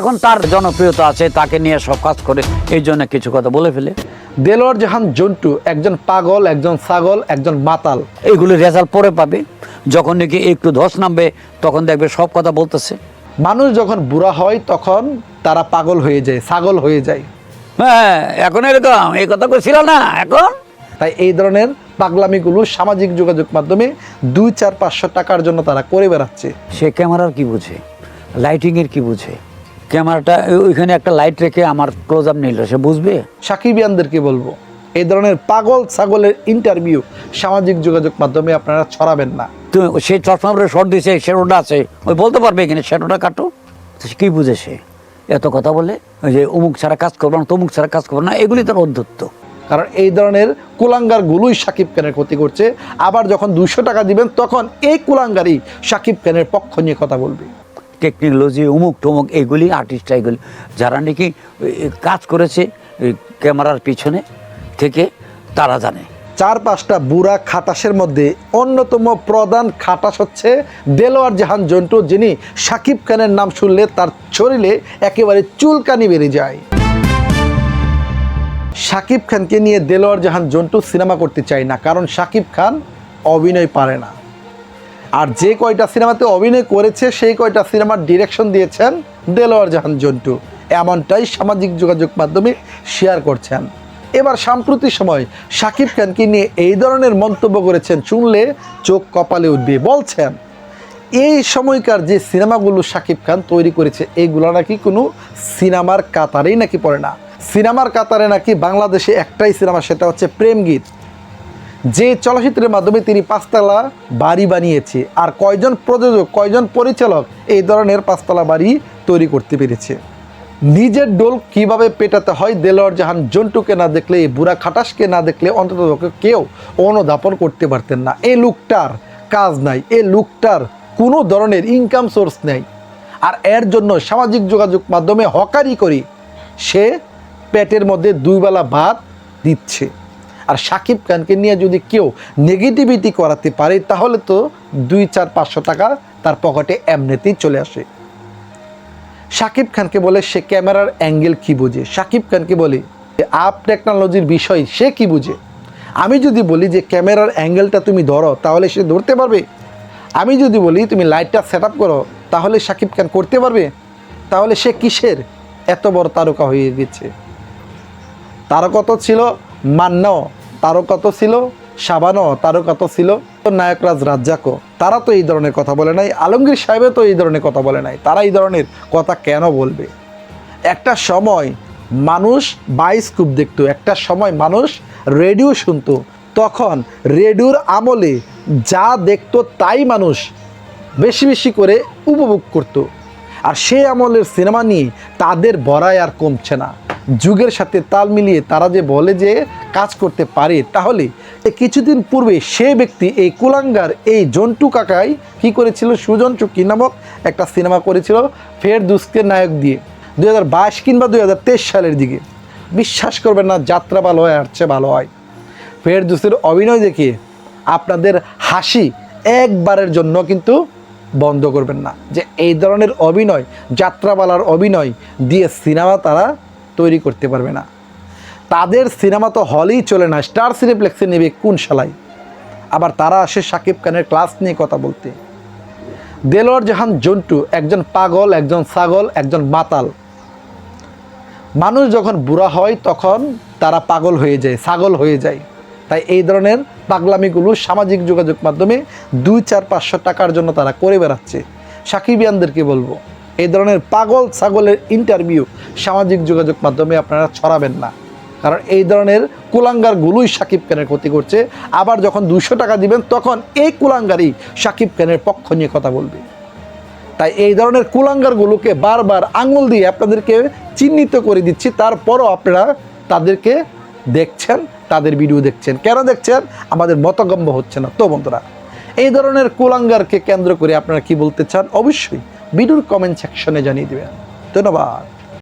এখন তার জনপ্রিয়তা আছে তাকে নিয়ে সব কাজ করে এই জন্য কিছু কথা বলে ফেলে। দেলোয়ার জাহান জন্টু একজন পাগল একজন ছাগল একজন মাতাল। এইগুলি রেজাল্ট পরে পাবে। যখন নাকি একটু ধস নামবে তখন দেখবে সব কথা বলতেছে। মানুষ যখন বুড়া হয় তখন তারা পাগল হয়ে যায় ছাগল হয়ে যায়। হ্যাঁ এখন এরকম এই কথা কইছিল না এখন? তাই এই ধরনের পাগলামিগুলো সামাজিক যোগাযোগ মাধ্যমে দুই চার পাঁচশো টাকার জন্য তারা করে বেড়াচ্ছে। সে ক্যামেরার কি বুঝে? লাইটিংয়ের কি বুঝে? ক্যামেরাটা ওইখানে একটা লাইট রেখে আমার ক্লোজ আপ নিল। সে বুঝবে? সাকিবিয়ানদেরকে বলব এই ধরনের পাগল ছাগলের ইন্টারভিউ সামাজিক যোগাযোগ মাধ্যমে আপনারা ছড়াবেন না। তুমি সে চশমা পরে শর্ট দিছে সেরোটা আছে। ওই বলতে পারবে এখানে সেরোটা কাটো? তো সে কি বুঝে সে? এত কথা বলে ওই যে অমুক ছাড়া কাজ করব না তমুক ছাড়া কাজ করব না এগুলি তার অধ্যত্ত। কারণ এই ধরনের কুলাঙ্গার গুলোই সাকিব খানের ক্ষতি করছে। আবার যখন দুশো টাকা দিবেন তখন এই কুলাঙ্গারই সাকিব খানের পক্ষ নিয়ে কথা বলবে। টেকনোলজি অমুক টমুক, এগুলি আর্টিস্ট এগুলি, যারা নাকি কাজ করেছে ক্যামেরার পিছনে থেকে তারা জানে। চার পাঁচটা বুড়া খাটাসের মধ্যে অন্যতম প্রধান খাটাস হচ্ছে দেলোয়ার জাহান জন্টু, যিনি সাকিব খানের নাম শুনলে তার শরীরে একেবারে চুলকানি বেড়ে যায়। সাকিব খানকে নিয়ে দেলোয়ার জাহান জন্টু সিনেমা করতে চায় না, কারণ সাকিব খান অভিনয় পারে না। আর যে কয়টা সিনেমাতে অভিনয় করেছে, সেই কয়টা সিনেমার ডিরেকশন দিয়েছেন দেলোয়ার জাহান জন্টু। এমনটাই সামাজিক যোগাযোগ মাধ্যমে শেয়ার করছেন। এবার সাম্প্রতি সময় সাকিব খানকে নিয়ে এই ধরনের মন্তব্য করেছেন, শুনলে চোখ কপালে উঠবে। বলছেন, এই সময়কার যে সিনেমাগুলো সাকিব খান তৈরি করেছে এইগুলো নাকি কোনো সিনেমার কাতারেই নাকি পড়ে না। সিনেমার কাতারে নাকি বাংলাদেশে একটাই সিনেমা, সেটা হচ্ছে প্রেম গীত যে চলচ্চিত্রের মাধ্যমে তিনি পাঁচতলা বাড়ি বানিয়েছে। আর কয়জন প্রযোজক, কয়জন পরিচালক এই ধরনের পাঁচতলা বাড়ি তৈরি করতে পেরেছে। নিজের ডোল কীভাবে পেটাতে হয় দেলোয়ার জাহান, জন্টুকে না দেখলে, এই বুড়া খাটাসকে না দেখলে অন্তত কেউ অনুধাপন করতে পারতেন না। এই লুকটার কাজ নাই এই লুকটার কোনো ধরনের ইনকাম সোর্স নেই। আর এর জন্য সামাজিক যোগাযোগ মাধ্যমে হকারি করি সে পেটের মধ্যে দুইবেলা ভাত দিচ্ছে। আর সাকিব খানকে নিয়ে যদি কেউ নেগেটিভিটি করাতে পারে, তাহলে তো দুই, চার, পাঁচশো টাকা তার পকেটে এমনিতেই চলে আসে। সাকিব খানকে বলে, সে ক্যামেরার অ্যাঙ্গেল কি বুঝে? সাকিব খানকে বলে আপ টেকনোলজির বিষয়, সে কি বুঝে? আমি যদি বলি যে, ক্যামেরার অ্যাঙ্গেলটা তুমি ধরো, তাহলে সে ধরতে পারবে? আমি যদি বলি, তুমি লাইটটা সেট আপ করো, তাহলে সাকিব খান করতে পারবে? তাহলে সে কিসের এত বড় তারকা হয়ে গেছে? তারকা তো ছিল মান্নাও। তারকা তো ছিল সাবানও তারকা তো ছিল নায়করাজ রাজ্জাকও। তারা তো এই ধরনের কথা বলে নাই, আলমগীর সাহেবে তো এই ধরনের কথা বলে নাই। তারা এই ধরনের কথা কেন বলবে? একটা সময় মানুষ বাইস্কুপ দেখতো, একটা সময় মানুষ রেডিও শুনতো। তখন রেডিওর আমলে যা দেখতো তাই মানুষ বেশি বেশি করে উপভোগ করতো। আর সেই আমলের সিনেমা নিয়ে তাদের বড়াই আর কমছে না। যুগের সাথে তাল মিলিয়ে তারা যে বলে যে কাজ করতে পারে, তাহলে কিছুদিন পূর্বে সে ব্যক্তি এই কুলাঙ্গার, এই জন্টু কাকাই কি করেছিল? সুজন চুক্কি নামক একটা সিনেমা করেছিল ফের দুস্কের নায়ক দিয়ে, দুই হাজার বাইশ কিংবা দুই হাজার তেইশ সালের দিকে। বিশ্বাস করবেন না, যাত্রা ভালো হয়, আর চেয়ে ভালো হয়। ফের দুসের অভিনয় দেখে আপনাদের হাসি একবারের জন্য কিন্তু বন্ধ করবেন না। যে এই ধরনের অভিনয় যাত্রাপালার অভিনয় দিয়ে সিনেমা তারা তৈরি করতে পারবে না। তাদের সিনেমা তো হলেই চলে না। স্টার সিনেপ্লেক্সে নেবে কোন শালাই? আবার তারা আসে সাকিব খানের ক্লাস নিয়ে কথা বলতে। দেলোয়ার জাহান জন্টু একজন পাগল, একজন ছাগল, একজন মাতাল। মানুষ যখন বুড়া হয় তখন তারা পাগল হয়ে যায়, ছাগল হয়ে যায়। তাই এই ধরনের পাগলামিগুলো সামাজিক যোগাযোগ মাধ্যমে দুই, চার, পাঁচশো টাকার জন্য তারা করে বেড়াচ্ছে। সাকিবিয়ানদেরকে বলব, এই ধরনের পাগল, ছাগলের ইন্টারভিউ সামাজিক যোগাযোগ মাধ্যমে আপনারা ছড়াবেন না। কারণ এই ধরনের কুলাঙ্গারগুলোই সাকিব খানের ক্ষতি করছে। আবার যখন দুশো টাকা দিবেন, তখন এই কুলাঙ্গারই সাকিব খানের পক্ষ নিয়ে কথা বলবে। তাই এই ধরনের কুলাঙ্গারগুলোকে বারবার আঙুল দিয়ে আপনাদেরকে চিহ্নিত করে দিচ্ছি। তারপরও আপনারা তাদেরকে দেখছেন, তাদের ভিডিও দেখছেন। কেন দেখছেন? আমাদের মতগম্য হচ্ছে না। তো বন্ধুরা, এই ধরনের কুলাঙ্গারকে কেন্দ্র করে আপনারা কি বলতে চান? অবশ্যই ভিডিওর কমেন্ট সেকশনে জানিয়ে দেবেন। ধন্যবাদ।